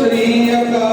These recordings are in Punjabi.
ਸਤਿ ਸ੍ਰੀ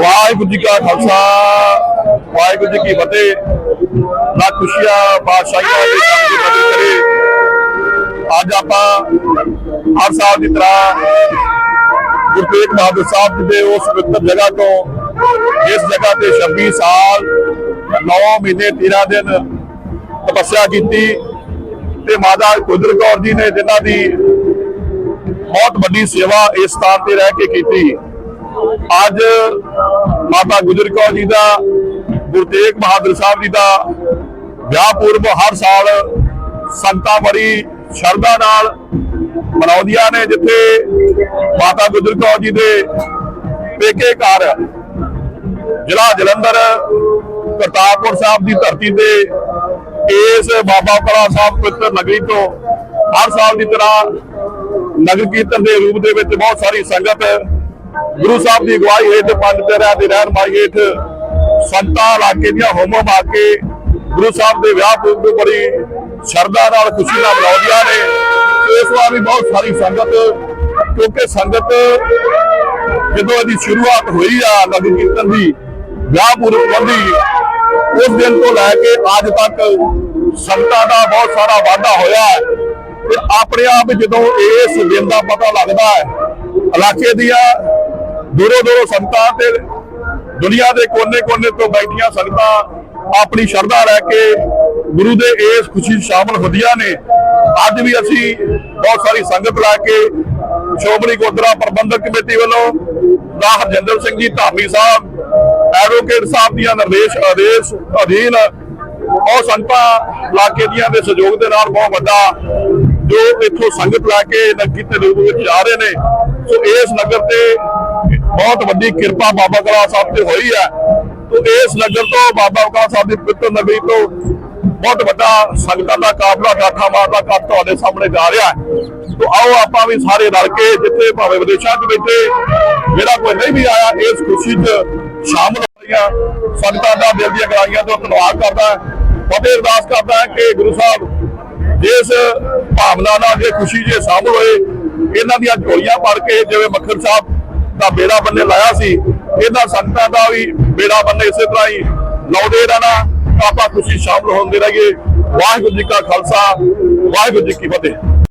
ਵਾਹਿਗੁਰੂ ਜੀ ਕਾ ਖਾਲਸਾ ਵਾਹਿਗੁਰੂ ਜੀ ਕੀ ਫਤਿਹ ਨਾ ਖੁਸ਼ੀਆਂ ਬਾਦਸ਼ਾਹੀਆਂ ਦੇ ਕੰਮ ਦੀ ਮਦਦ ਕਰੇ ਅੱਜ ਆਪਾਂ ਹਰ ਸਾਲ ਦੀ ਤਰ੍ਹਾਂ ਗੁਰੂ ਤੇਗ ਬਹਾਦਰ ਸਾਹਿਬ ਜੀ ਦੇ ਉਸ ਪਵਿੱਤਰ ਜਗ੍ਹਾ ਤੋਂ ਜਿਸ ਜਗ੍ਹਾ ਤੇ 26 ਸਾਲ 9 ਮਹੀਨੇ 13 ਦਿਨ ਤਪੱਸਿਆ ਕੀਤੀ। ਤੇ ਮਾਤਾ ਕੁਦਰ ਕੌਰ ਜੀ ਨੇ ਜਿਨ੍ਹਾਂ ਦੀ ਬਹੁਤ ਵੱਡੀ ਸੇਵਾ ਇਸ ਸਥਾਨ ਤੇ ਰਹਿ ਕੇ ਕੀਤੀ। ਅੱਜ ਮਾਤਾ ਗੁਜਰ ਕੌਰ ਜੀ ਦਾ, ਗੁਰੂ ਤੇਗ ਬਹਾਦਰ ਸਾਹਿਬ ਜੀ ਦਾ ਵਿਆਹ ਪੂਰਬ ਹਰ ਸਾਲ ਸੰਗਤਾਂ ਬੜੀ ਸ਼ਰਧਾ ਨਾਲ ਮਨਾਉਂਦੀਆਂ ਨੇ ਜਿੱਥੇ ਮਾਤਾ ਗੁਜਰ ਕੌਰ ਜੀ ਦੇ ਪੇਕੇ ਘਰ, ਜ਼ਿਲ੍ਹਾ ਜਲੰਧਰ, ਕਰਤਾਰਪੁਰ ਸਾਹਿਬ ਦੀ ਧਰਤੀ ਤੇ ਇਸ ਬਾਬਾ ਕਲਾ ਸਾਹਿਬ ਪਵਿੱਤਰ ਨਗਰੀ ਤੋਂ ਹਰ ਸਾਲ ਦੀ ਤਰ੍ਹਾਂ ਨਗਰ ਕੀਰਤਨ ਦੇ ਰੂਪ ਦੇ ਵਿੱਚ ਬਹੁਤ ਸਾਰੀ ਸੰਗਤ ਗੁਰੂ ਸਾਹਿਬ ਦੀ ਅਗਵਾਈ ਹੇਠ ਪੰਜ ਪਿਆਰਿਆਂ ਦੀ ਰਹਿਨਮਾਈ ਹੇਠ ਸੰਤਾਂ ਇਲਾਕੇ ਦੀਆਂ ਹੋਮੋ ਮਾ ਕੇ ਗੁਰੂ ਸਾਹਿਬ ਦੇ ਵਿਆਹ ਪੂਰਬ ਨੂੰ ਬੜੀ ਸ਼ਰਧਾ ਨਾਲ, ਖੁਸ਼ੀ ਨਾਲ ਮਨਾਉਂਦੀਆਂ ਨੇ। ਇਸ ਵਾਰ ਵੀ ਬਹੁਤ ਸਾਰੀ ਸੰਗਤ, ਕਿਉਂਕਿ ਸੰਗਤ ਜਦੋਂ ਇਹਦੀ ਸ਼ੁਰੂਆਤ ਹੋਈ ਆ ਨਗਰ ਕੀਰਤਨ ਦੀ, ਵਿਆਹ ਪੂਰਬ ਸੰਬੰਧੀ, ਉਸ ਦਿਨ ਤੋਂ ਲੈ ਕੇ ਅੱਜ ਤੱਕ ਸੰਗਤਾਂ ਦਾ ਬਹੁਤ ਸਾਰਾ ਵਾਧਾ ਹੋਇਆ ਹੈ। ਤੇ ਆਪਣੇ ਆਪ ਜਦੋਂ ਇਸ ਦਿਨ ਦਾ ਪਤਾ ਲੱਗਦਾ ਹੈ, ਇਲਾਕੇ ਦੀਆਂ ਦੂਰੋਂ ਦੂਰੋਂ ਸੰਗਤਾਂ ਤੇ ਦੁਨੀਆ ਦੇ ਕੋਨੇ-ਕੋਨੇ ਤੋਂ ਬੈਠੀਆਂ ਸੰਗਤਾਂ ਆਪਣੀ ਸ਼ਰਧਾ ਲੈ ਕੇ ਗੁਰੂ ਦੇ ਇਸ ਖੁਸ਼ੀ ਸ਼ਾਮਲ ਹੁੰਦੀਆਂ ਨੇ। ਅੱਜ ਵੀ ਅਸੀਂ ਬਹੁਤ ਸਾਰੀ ਸੰਗਤ ਲਾ ਕੇ ਸ਼੍ਰੋਮਣੀ ਗੁਰਦੁਆਰਾ ਪ੍ਰਬੰਧਕ ਕਮੇਟੀ ਵੱਲੋਂ ਦਾ ਹਰਜਿੰਦਰ ਸਿੰਘ ਜੀ, ਧਾਮੀ ਸਾਹਿਬ, ਐਡਵੋਕੇਟ ਸਾਹਿਬ ਦੀਆਂ ਨਿਰਦੇਸ਼ ਆਦੇਸ਼ ਅਧੀਨ ਉਹ ਸੰਗਤਾਂ ਇਲਾਕੇ ਦੀਆਂ ਦੇ ਸਹਿਯੋਗ ਦੇ ਨਾਲ ਬਹੁਤ ਵੱਡਾ ਜੋ ਇੱਥੋਂ ਸੰਗਤ ਲਾ ਕੇ ਨੱਗੀ ਤੇ ਰੂਪ ਵਿੱਚ ਜਾ ਰਹੇ ਨੇ। ਸੋ ਇਸ ਨਗਰ ਤੇ ਬਹੁਤ ਵੱਡੀ ਕਿਰਪਾ ਬਾਬਾ ਕਲਾ ਸਾਹਿਬ ਤੇ ਹੋਈ ਹੈ। ਤੋ ਇਸ ਨਗਰ ਤੋਂ ਬਾਬਾ ਕਲਾ ਸਾਹਿਬ ਦੀ ਪਵਿੱਤਰ ਨਗਰੀ ਤੋਂ ਬਹੁਤ ਵੱਡਾ ਸੰਗਤਾਂ ਦਾ ਕਾਫਲਾ ਗਾਠਾ ਮਾਰਦਾ ਕੱਟ ਤੁਹਾਡੇ ਸਾਹਮਣੇ ਜਾ ਰਿਹਾ ਹੈ। ਤੋ ਆਓ ਆਪਾਂ ਵੀ ਸਾਰੇ ਰਲ ਕੇ ਜਿੱਥੇ ਭਾਵੇਂ ਵਿਦੇਸ਼ਾਂ 'ਚ ਬੈਠੇ, ਜਿਹੜਾ ਕੋਈ ਨਹੀਂ ਵੀ ਆਇਆ, ਇਸ ਖੁਸ਼ੀ 'ਚ ਸ਼ਾਮਲ ਹੋ ਰਹੀਆਂ ਸੰਗਤਾਂ ਦਾ ਦਿਲ ਦੀਆਂ ਗਰਾਈਆਂ ਤੋਂ ਧੰਨਵਾਦ ਕਰਦਾ ਫਤਿਹ ਅਰਦਾਸ ਕਰਦਾ ਕਿ ਗੁਰੂ ਸਾਹਿਬ ਜਿਸ ਭਾਵਨਾ ਨਾਲ ਜੇ ਖੁਸ਼ੀ 'ਚ ਸ਼ਾਮਲ ਹੋਏ, ਇਹਨਾਂ ਦੀਆਂ ਝੋਲੀਆਂ ਪੜ ਕੇ ਜਿਵੇਂ ਮੱਖਣ ਸਾਹਿਬ ਦਾ ਬੇੜਾ ਬੰਨੇ ਲਾਇਆ ਸੀ, ਇਹਨਾਂ ਸੰਗਤਾਂ ਦਾ ਵੀ ਬੇੜਾ ਬੰਨੇ ਇਸੇ ਤਰ੍ਹਾਂ ਹੀ ਲਾਉਂਦੇ ਰਹਿਣਾ। ਆਪਾਂ ਖੁਸ਼ੀ ਸ਼ਾਮਲ ਹੁੰਦੇ ਰਹੀਏ। ਵਾਹਿਗੁਰੂ ਜੀ ਕਾ ਖਾਲਸਾ ਵਾਹਿਗੁਰੂ ਜੀ ਕੀ ਫਤਿਹ।